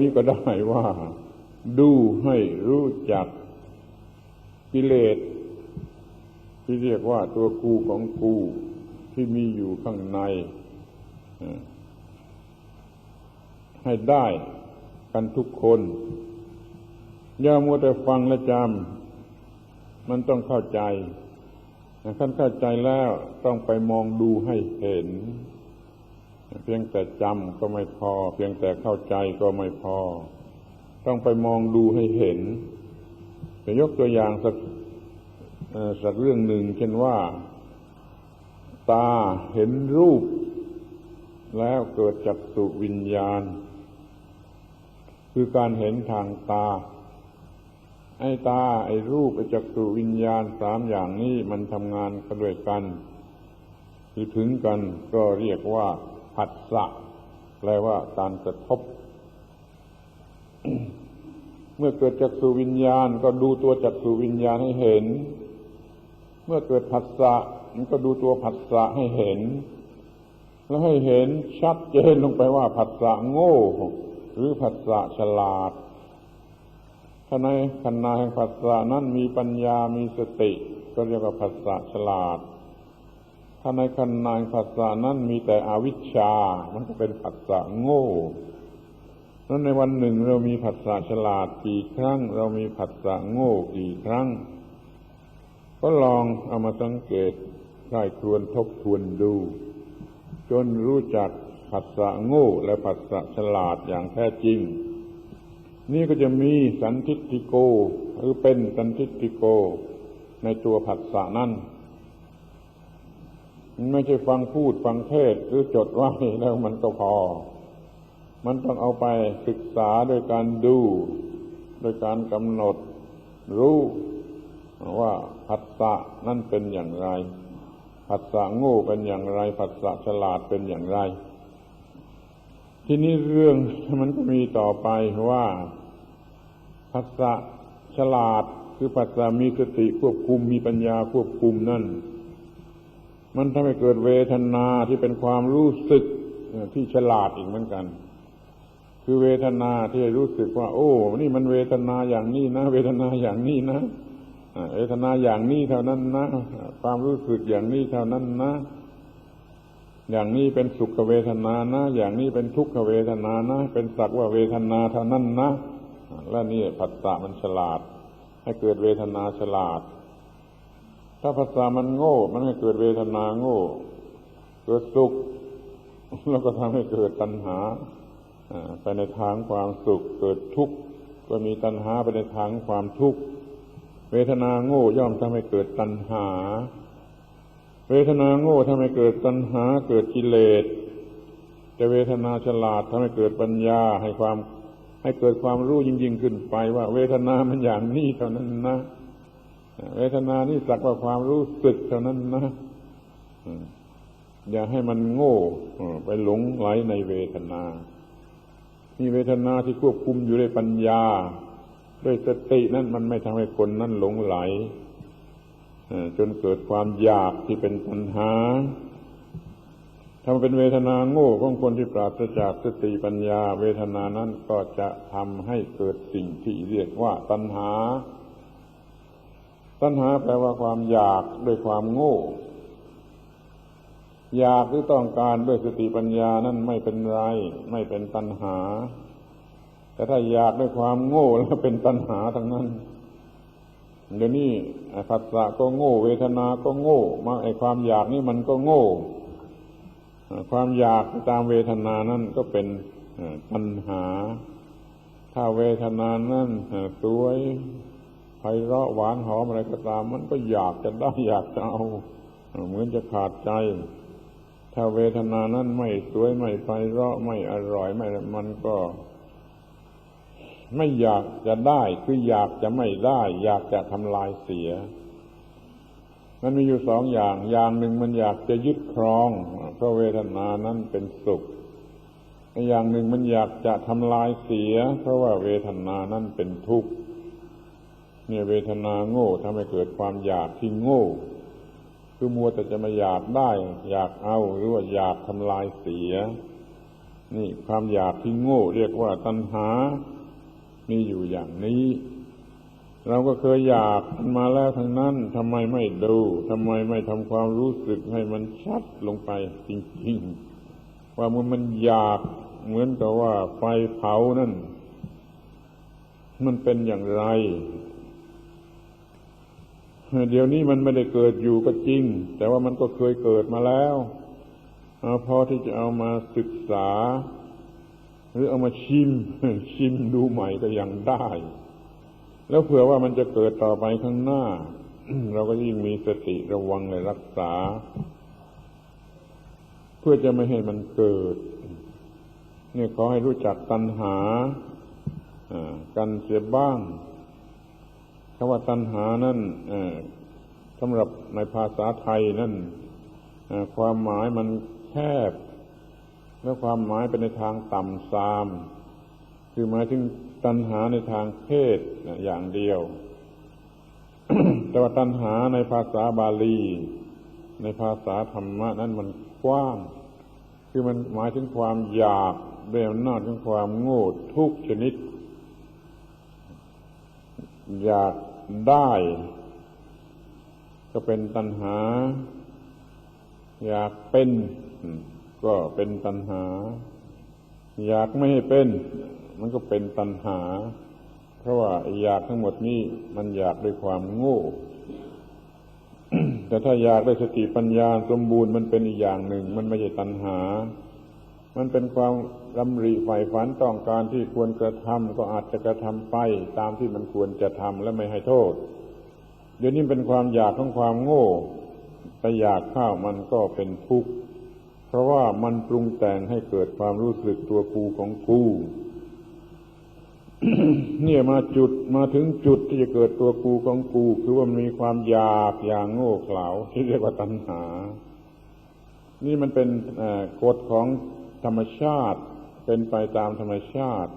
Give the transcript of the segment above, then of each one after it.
นี้ก็ได้ว่า ดูให้รู้จักกิเลสที่เรียกว่าตัวกูของกูที่มีอยู่ข้างใน ให้ได้กันทุกคน อย่ามัวแต่ฟังและจำมันต้องเข้าใจขั้นเข้าใจแล้วต้องไปมองดูให้เห็น เพียงแต่จำก็ไม่พอ เพียงแต่เข้าใจก็ไม่พอ ต้องไปมองดูให้เห็นจะยกตัวอย่างสักสักเรื่องหนึ่ง เช่นว่า ตาเห็นรูป แล้วเกิดจักสุวิญญาณ คือการเห็นทางตา ไอ้ตา ไอ้รูปไอ้จักสุวิญญาณสามอย่างนี้มันทำงานกันด้วยกัน คือถึงกันก็เรียกว่า ผัสสะแปลว่าการกระทบ เมื่อเกิดจักสุวิญญาณ ก็ดูตัวจักสุวิญญาณให้เห็น เมื่อเกิดผัสสะมันก็ดูตัวผัสสะให้เห็น แล้วให้เห็นชัดเจนลงไปว่าผัสสะโง่ หรือผัสสะฉลาดถ้าในขณะแห่งผัสสะนั้นมีปัญญามีสติ ก็เรียกว่าผัสสะฉลาด ถ้าในขณะภาษานั้นมีแต่อวิชชา มันก็เป็นภาษาโง่นั้นในวันหนึ่งเรามีภาษาฉลาดกี่ครั้ง เรามีภาษาโง่กี่ครั้ง ก็ลองเอามาสังเกตใครควรทบทวนดู จนรู้จักภาษาโง่และภาษาฉลาดอย่างแท้จริง นี่ก็จะมีสันทิติโก หรือเป็นสันทิติโก ในตัวภาษานั้น ไม่ใช่ฟังพูดฟังเทศหรือจดไว้แล้วมันก็พอ มันต้องเอาไปศึกษาโดยการดูโดยการกำหนดรู้ว่าผัสสะนั่นเป็นอย่างไรผัสสะโง่เป็นอย่างไรผัสสะฉลาดเป็นอย่างไร ที่นี้เรื่องมันก็มีต่อไปว่าผัสสะฉลาดคือผัสสะมีสติควบคุมมีปัญญาควบคุมนั่น มันทำให้เกิดเวทนาที่เป็นความรู้สึกที่ฉลาดอีกเหมือนกัน คือเวทนาที่รู้สึกว่า โอ้ นี่มันเวทนาอย่างนี้นะ เวทนาอย่างนี้นะเวทนาอย่างนี้เท่านั้นนะ ความรู้สึกอย่างนี้เท่านั้นนะ อย่างนี้เป็นสุขเวทนานะ อย่างนี้เป็นทุกขเวทนานะ เป็นสักว่าเวทนาเท่านั้นนะ และนี่ผัสสะมันฉลาด ให้เกิดเวทนาฉลาด ถ้าภาษามันโง่ มันให้เกิดเวทนาโง่ เกิดสุข แล้วก็ทำให้เกิดตัณหาไปในทางความสุข เกิดทุกข์ก็มีตัณหาไปในทางความทุกข์เวทนาโง่ย่อมทำให้เกิดตัณหา เวทนาโง่ทำให้เกิดตัณหา เกิดกิเลสแต่เวทนาฉลาดทำให้เกิดปัญญาให้ความให้เกิดความรู้ยิ่งยิ่งขึ้นไปว่า เวทนามันอย่างนี้เท่านั้นนะ เวทนานี่สักว่าความรู้สึกเท่านั้นนะอย่าให้มันโง่ไปหลงไหลในเวทนามีเวทนาที่ควบคุมอยู่ด้วยปัญญา ด้วยสตินั้นมันไม่ทำให้คนนั้นหลงไหลจนเกิดความอยากที่เป็นปัญหาถ้าเป็นเวทนาโง่ของคนที่ปราศจากสติปัญญา เวทนานั้นก็จะทำให้เกิดสิ่งที่เรียกว่าตัณหา ตัณหาแปลว่าความอยากด้วยความโง่ อยากหรือต้องการด้วยสติปัญญานั่นไม่เป็นไร ไม่เป็นตัณหา แต่ถ้าอยากด้วยความโง่แล้วเป็นตัณหาทั้งนั้นเดี๋ยวนี้ผัสสะก็โง่ เวทนาก็โง่มาไอความอยากนี่มันก็โง่ ความอยากตามเวทนานั่นก็เป็นตัณหา ถ้าเวทนานั่นสวย ไพเราะหวานหอมอะไรก็ตาม มันก็อยากจะได้อยากจะเอาเหมือนจะขาดใจ ถ้าเวทนานั้นไม่สวยไม่ไพเราะไม่อร่อยไม่มันก็ ไม่อยากจะได้คืออยากจะไม่ได้ อยากจะทำลายเสีย มันมีอยู่สองอย่าง อย่างหนึ่งมันอยากจะยึดครองเพราะเวทนานั้นเป็นสุขอย่างหนึ่งมันอยากจะทำลายเสีย เพราะว่าเวทนานั้นเป็นทุกข์ เนี่ยเวทนาโง่ทำให้เกิดความอยากที่โง่ คือมัวแต่จะมาอยากได้ อยากเอาหรือว่าอยากทำลายเสีย นี่ความอยากที่โง่ เรียกว่าตัณหา มีอยู่อย่างนี้ เราก็เคยอยากมาแล้วทั้งนั้นทำไมไม่ดูทำไมไม่ทำความรู้สึกให้มันชัดลงไปจริงๆ ว่ามันมันอยากเหมือนกับว่าไฟเผานั่น มันเป็นอย่างไร เดี๋ยวนี้มันไม่ได้เกิดอยู่ก็จริง แต่ว่ามันก็เคยเกิดมาแล้วเอาพอที่จะเอามาศึกษา หรือเอามาชิม ชิมดูใหม่ก็ยังได้ แล้วเผื่อว่ามันจะเกิดต่อไปข้างหน้า เราก็ยิ่งมีสติระวังและรักษา เพื่อจะไม่ให้มันเกิดเนี่ยขอให้รู้จักตัณหากันเสียบ้าง คำว่าตัณหานั่นสำหรับในภาษาไทยนั่นความหมายมันแคบ และความหมายเป็นในทางต่ำซาม คือหมายถึงตัณหาในทางเพศอย่างเดียว แต่ว่าตัณหาในภาษาบาลี ในภาษาธรรมะนั้นมันกว้าง คือมันหมายถึงความอยากด้วยอำนาจของความโง่ทุกชนิด อยาก ได้ ก็เป็นตัณหา อยากเป็น ก็เป็นตัณหา อยากไม่ให้เป็น มันก็เป็นตัณหา เพราะว่าอยากทั้งหมดนี้มันอยากด้วยความโง่ แต่ถ้าอยากด้วยสติปัญญาสมบูรณ์มันเป็นอีกอย่างหนึ่ง มันไม่ใช่ตัณหา มันเป็นความรำริใฝ่ฝันต้องการที่ควรกระทำก็อาจจะกระทำไปตามที่มันควรจะทำและไม่ให้โทษ เดี๋ยวนี้เป็นความอยากของความโง่แต่อยากข้าวมันก็เป็นทุกข์เพราะว่ามันปรุงแต่งให้เกิดความรู้สึกตัวกูของกูเนี่ยมาจุดมาถึงจุดที่จะเกิดตัวกูของกู คือว่ามีความอยากอย่างโง่เขลาที่เรียกว่าตัณหา นี่มันเป็นกฎของ ธรรมชาติ เป็นไปตามธรรมชาติ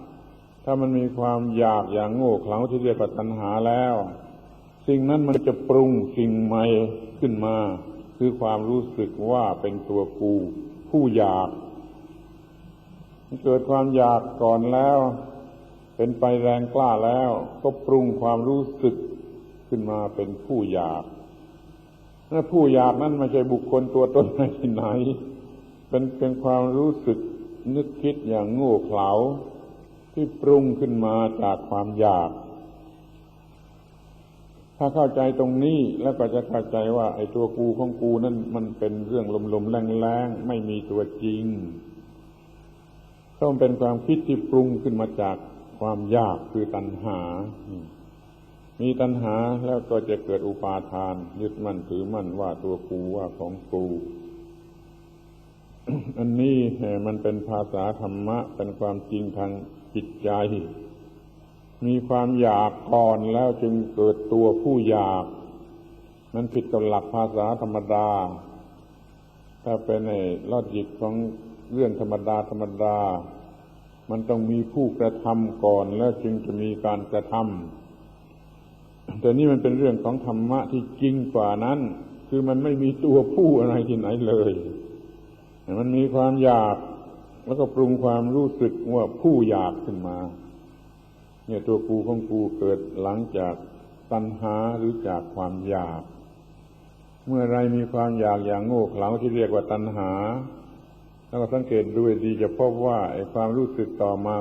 ถ้ามันมีความอยากอย่างโง่เขลาที่เรียกว่าตัณหาแล้ว สิ่งนั้นมันจะปรุงสิ่งใหม่ขึ้นมา คือความรู้สึกว่าเป็นตัวกูผู้อยากเกิดความอยากก่อนแล้ว เป็นไปแรงกล้าแล้ว ก็ปรุงความรู้สึกขึ้นมาเป็นผู้อยากถ้าผู้อยากนั้นไม่ใช่บุคคลตัวตนไหนที่ไหน เป็นเป็นความรู้สึกนึกคิดอย่างโง่เขลาที่ปรุงขึ้นมาจากความอยาก ถ้าเข้าใจตรงนี้แล้วก็จะเข้าใจว่า ไอ้ตัวกูของกูนั่นมันเป็นเรื่องลมๆแรงๆไม่มีตัวจริง ต้องเป็นความคิดที่ปรุงขึ้นมาจากความอยากคือตัณหา มีตัณหาแล้วก็จะเกิดอุปาทาน ยึดมั่นถือมั่นว่าตัวกูว่าของกู มันเป็นภาษาธรรมะ เป็นความจริงทางจิตใจ มีความอยากก่อนแล้วจึงเกิดตัวผู้อยาก มันผิดกับหลักภาษาธรรมดา ถ้าเป็นในลอจิกของเรื่องธรรมดาธรรมดา มันต้องมีผู้กระทำก่อนแล้วจึงจะมีการกระทำแต่นี่มันเป็นเรื่องของธรรมะที่จริงกว่านั้น คือมันไม่มีตัวผู้อะไรที่ไหนเลย มันมีความอยาก แล้วก็ปรุงความรู้สึกว่าผู้อยากขึ้นมา เนี่ยตัวกูของกูเกิดหลังจากตัณหาหรือจากความอยาก เมื่อไรมีความอยากอย่างโง่เขลาที่เรียกว่าตัณหา แล้วก็สังเกตดูดีจะพบว่าไอ้ความรู้สึกต่อมา